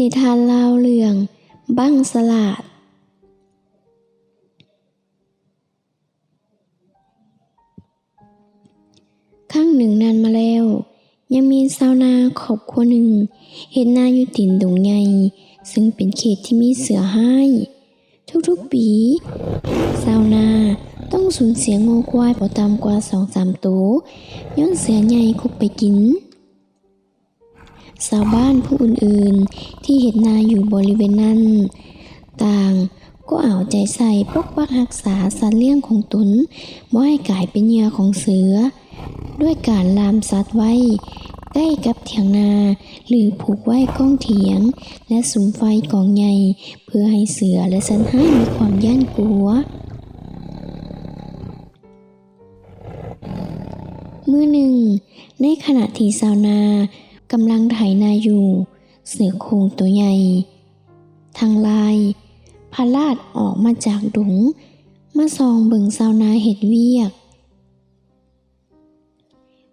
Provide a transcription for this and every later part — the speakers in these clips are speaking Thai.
นิทานลาวเรื่อง บั้งสลาดครั้งหนึ่งนานมาแล้ว ยังมีชาวนาครอบครัวหนึ่ง เห็นนาอยู่ตินดงใหญ่ซึ่งเป็นเขตที่มีเสือให้ทุกๆปีชาวนาต้องสูญเสียงูควายบ่ต่ำกว่าสองสามตัวย้อนเสือใหญ่คุบไปกิน ชาวบ้านผู้อื่นๆ ที่เห็นนาอยู่บริเวณนั้น ต่างก็เอาใจใส่ปกปักรักษาสัตว์เลี้ยงของตนบ่ให้กลายเป็นเหยื่อของเสือ ด้วยการลามสัตว์ไว้ใกล้กับเถียงนา หรือผูกไว้ก้องเถียง และสุมไฟกองใหญ่ เพื่อให้เสือและสันให้มีความย่านกลัว เมื่อหนึ่ง ในขณะที่ชาวนา กำลังไถนาอยู่ เสือโคงตัวใหญ่ ทางลายพาลาดออกมาจากดุงมาซองเบิงชาวนาเห็ดเวียก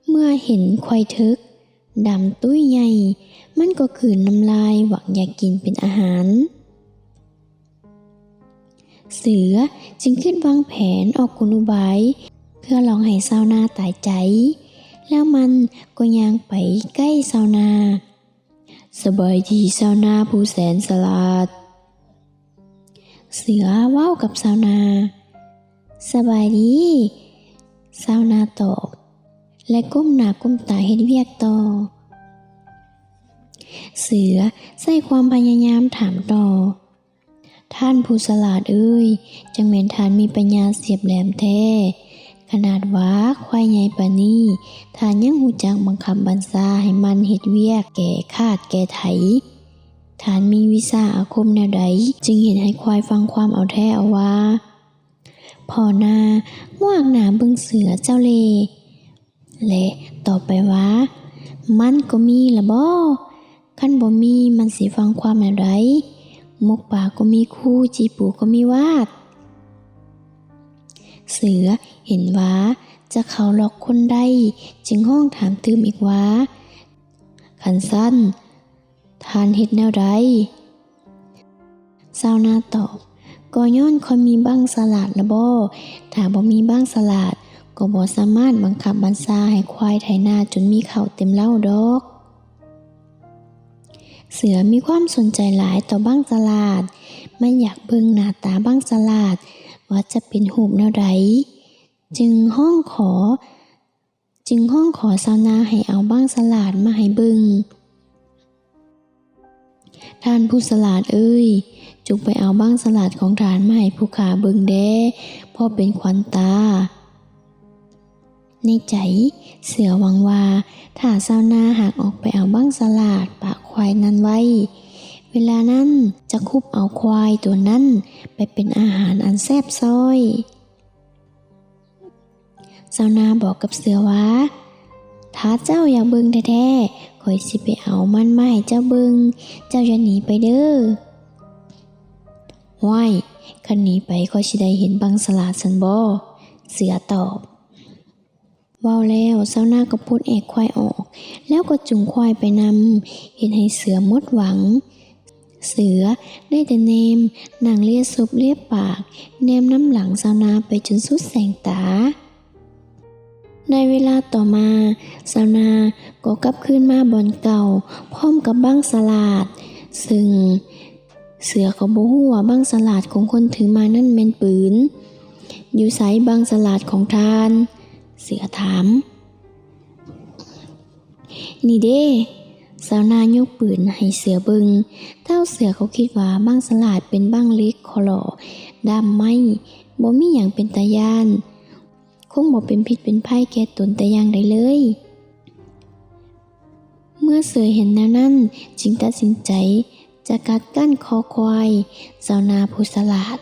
เมื่อเห็นควายทึกดำตุ้ยใหญ่ มันก็คืนน้ำลายหวังอยากกินเป็นอาหาร เสือจึงขึ้นวางแผนออกกุนุบาย เพื่อลองให้ชาวนาตายใจ แล้วมันก็ย่างไปใกล้ชาวนา สบายดีชาวนาผู้แสนสลาด เสือว้าวกับชาวนา สบายดีชาวนาตอบและก้มหน้าก้มตาเฮ็ดเวียกต่อ เสือใส่ความพยายามถามต่อ ท่านผู้สลาดเอ้ย จังแม่นทานมีปัญญาเสียบแหลมแท้ ขนาดว่าควายใหญ่ปานี้ทานยังหูจักบังคับบัญชาให้มันเฮ็ดเวียกแก่คาดแก่ไถท่านมีวิชาอาคมแนวใด จึงเห็นให้ควายฟังความเอาแท้เอาว่าพ่อนาง่วงหนาเบิ่งเสือเจ้าเล และต่อไปว่า มันก็มีละบ่คันบ่มีมันสิฟังความแนวใดมกป่าก็มีคู่จีปูก็มีวาด เสือเห็นว่าจะเขาหลอกคนได้จึงห้องถามตืมอีกว่าขันสั้นทานเห็ดแนวใดสาวนาตอบก็ย้อนคอยมีบ้างสลัดละบ่ถ้าบ่มีบ้างสลัดก็บ่สามารถบังคับบัญชาให้ควายไถนาจนมีเข่าเต็มเล่าดอก เสือมีความสนใจหลายต่อบ้างสลัดมันอยากเบิ่งหน้าตาบ้างสลัด ว่าจะเป็นหูปแนวใดจึงห้องขอ จึงห้องขอสาวนาให้เอาบ้างสลัดมาให้บิงท่านผู้สลัดเอ้ยจงไปเอาบ้างสลัดของฐานมาให้ผู้ขาเบิงแด้พ่อเป็นขวัญตา ในใจเสือวังว่าถ้าชาวนาหากออกไปเอาบ้างสลัดปากควายนั้นไว้ เวลานั้นจะคุบเอาควายตัวนั้นไปเป็นอาหารอันแซ่บซ้อยชาวนาบอกกับเสือว่าถ้าเจ้าอยากเบิงแท้ๆคอยสิไปเอามันมาให้เจ้าเบิง เจ้าอย่าหนีไปเด้อว้ายคันหนีไปคอยสิได้เห็นบังสลาดสันบ่เสือตอบว้าแล้วเจ้าหน้าก็พูดแอกควายออก แล้วก็จุงควายไปนำเห็นให้เสือมดหวัง เสือได้แต่เนมนางเลียซุบเลียปาก เนมน้ำหลังสาวนาไปจนสุดแสงตา ในเวลาต่อมาสาวนาก็กลับขึ้นมาบอนเก่า พร้อมกับบ้างสลัดซึ่ง เสือก็บ่ฮู้ว่าบ้างสลัดของคนถือมานั่นเป็นปืน อยู่ไสบ้างสลัดของทาน เสือถาม นี่เด้ สาวนายกปืนให้เสือบิงเท่าเสือเขาคิดว่าบ้างสลาดเป็นบ้างเล็กคอหลอดำไม่บ่มีอย่างเป็นตาย่าน คงบ่เป็นพิษเป็นภัยแก่ตนแต่อย่างใดเลย เมื่อเสือเห็นแนวนั้นจึงตัดสินใจจะกัดกั้นคอควายสาวนาผู้สลาด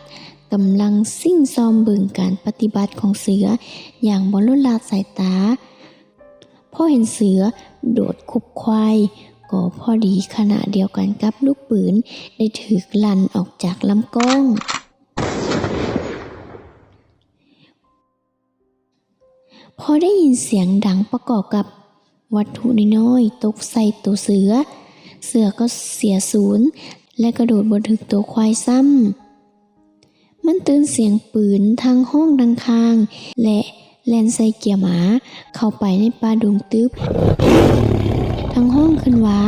กำลังซิ่งซอมบิ่งการปฏิบัติของเสืออย่างบลดลาสายตา พ่อเห็นเสือโดดคุบควายก็พอดีขณะเดียวกันกับลูกปืนได้ถือกลั่นออกจากลำกล้องพอได้ยินเสียงดังประกอบกับวัตถุน้อยๆตกใส่ตัวเสือ เสือก็เสียศูนย์ และกระโดดบนถึกตัวควายซ้ำ มันตื่นเสียงปืนทางห้องดังคาง และ แลนใส่เกียร์หมา เข้าไปในป่าดงตึบทางห้องขึ้นวา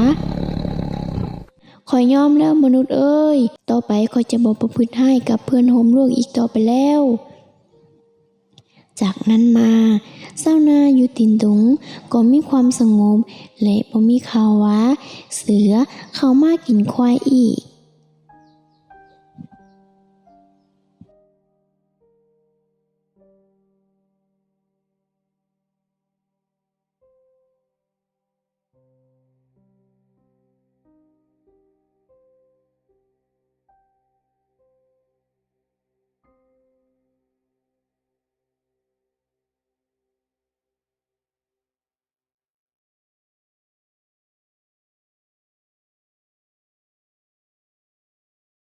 ขอยยอมแล้วมนุษย์เอ้ย ต่อไปขอยจะบอกประพฤติให้กับเพื่อนโฮมโลกอีกต่อไปแล้ว จากนั้นมาเศร้านาอยู่ตินดงก็มีความสงบและบ่มีข่าวว่า เสือเข้ามากินควายอีก